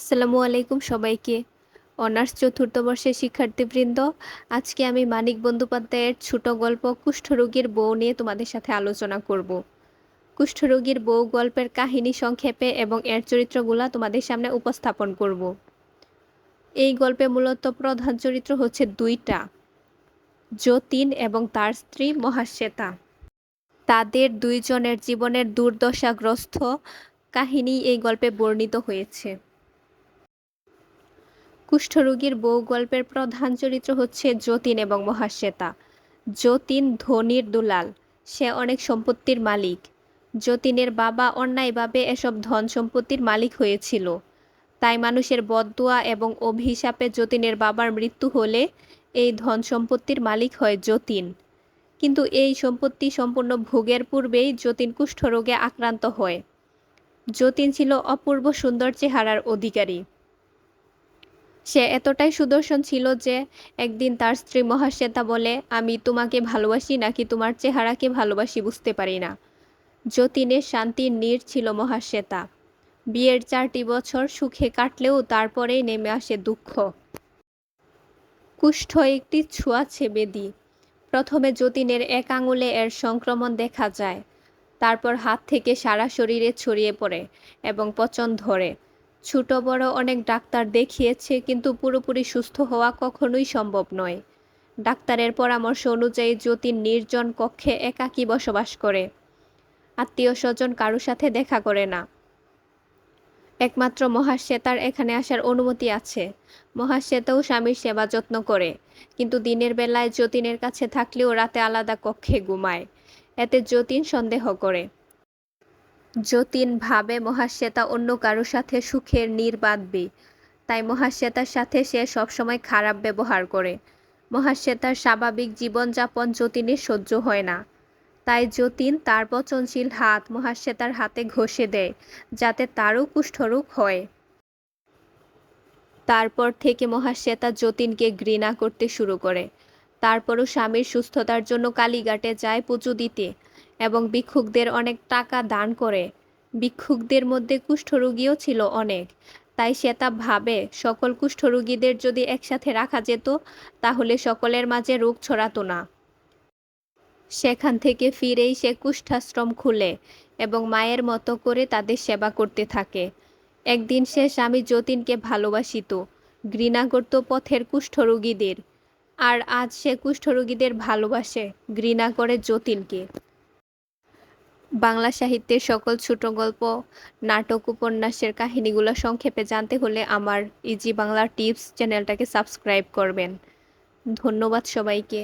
আসসালামু আলাইকুম সবাইকে। অনার্স চতুর্থ বর্ষের শিক্ষার্থীবৃন্দ, আজকে আমি মানিক বন্দ্যোপাধ্যায়ের ছোট গল্প কুষ্ঠরোগীর বউ নিয়ে তোমাদের সাথে আলোচনা করব। কুষ্ঠরোগীর বউ গল্পের কাহিনী সংক্ষেপে এবং এর চরিত্রগুলা তোমাদের সামনে উপস্থাপন করব। এই গল্পে মূলত প্রধান চরিত্র হচ্ছে দুইটা, যতীন এবং তার স্ত্রী মহাশ্বেতা। তাদের দুইজনের জীবনের দুর্দশাগ্রস্ত কাহিনী এই গল্পে বর্ণিত হয়েছে। কুষ্ঠরোগীর বউ গল্পের প্রধান চরিত্র হচ্ছে যতীন এবং মহাশ্বেতা। যতীন ধনির দুলাল, সে অনেক সম্পত্তির মালিক। যতীনের বাবা অন্যায়ভাবে এসব ধন সম্পত্তির মালিক হয়েছিল। তাই মানুষের বদদুয়া এবং অভিশাপে যতীনের বাবার মৃত্যু হলে এই ধন সম্পত্তির মালিক হয় যতীন। কিন্তু এই সম্পত্তি সম্পূর্ণ ভোগের পূর্বেই যতীন কুষ্ঠরোগে আক্রান্ত হয়। যতীন ছিল অপূর্ব সুন্দর চেহারার অধিকারী। সে এতটাই সুদর্শন ছিল যে একদিন তার স্ত্রী মহাশ্বেতা বলে, আমি তোমাকে ভালোবাসি নাকি তোমার চেহারাকে ভালোবাসি বুঝতে পারি না। যতীনের শান্তির নীড় ছিল মহাশ্বেতা। বিয়ের চারটি বছর সুখে কাটলেও তারপরেই নেমে আসে দুঃখ। কুষ্ঠ একটি ছোঁয়াছে বেদি প্রথমে যতীনের এক আঙুলে এর সংক্রমণ দেখা যায়, তারপর হাত থেকে সারা শরীরে ছড়িয়ে পড়ে এবং পচন ধরে। ছোট বড় অনেক ডাক্তার দেখিয়েছে, কিন্তু পুরোপুরি সুস্থ হওয়া কখনোই সম্ভব নয়। ডাক্তারের পরামর্শ অনুযায়ী যতীন নির্জন কক্ষে একাকী বসবাস করে। আত্মীয় স্বজন কারও সাথে দেখা করে না। একমাত্র মহাশ্বেতার এখানে আসার অনুমতি আছে। মহাশ্বেতাও স্বামীর সেবা যত্ন করে, কিন্তু দিনের বেলায় যতীনের কাছে থাকলেও রাতে আলাদা কক্ষে ঘুমায়। এতে যতীন সন্দেহ করে। যতীন ভাবে মহাশ্বেতা অন্য কারও সাথে সুখের নীর বাঁধবে। তাই মহাশ্বেতার সাথে সে সবসময় খারাপ ব্যবহার করে। মহাশ্বেতার স্বাভাবিক জীবনযাপন যতীনের সহ্য হয় না। তাই যতীন তার পচনশীল হাত মহাশ্বেতার হাতে ঘষে দেয়, যাতে তারও কুষ্ঠরোগ হয়। তারপর থেকে মহাশ্বেতা যতীনকে ঘৃণা করতে শুরু করে। তারপরও স্বামীর সুস্থতার জন্য কালীঘাটে যায় পুজো দিতে। এবং ভিক্ষুকদের অনেক টাকা দান করে। ভিক্ষুকদের মধ্যে কুষ্ঠরোগীও ছিল অনেক। তাই সে তা ভাবে, সকল কুষ্ঠরোগীদের যদি একসাথে রাখা যেত, তাহলে সকলের মাঝে রোগ ছড়াতো না। সেখান থেকে ফিরেই সে কুষ্ঠাশ্রম খুলে এবং মায়ের মতো করে তাদের সেবা করতে থাকে। একদিন সে স্বামী যতীনকে ভালোবাসিত, ঘৃণা করত পথের কুষ্ঠরোগীদের। আর আজ সে কুষ্ঠরোগীদের ভালোবাসে, ঘৃণা করে যতীনকে। বাংলা সাহিত্যের সকল ছোট গল্প, নাটক, উপন্যাসের কাহিনীগুলো সংক্ষেপে জানতে হলে আমার ইজি বাংলা টিপস চ্যানেলটাকে সাবস্ক্রাইব করবেন। ধন্যবাদ সবাইকে।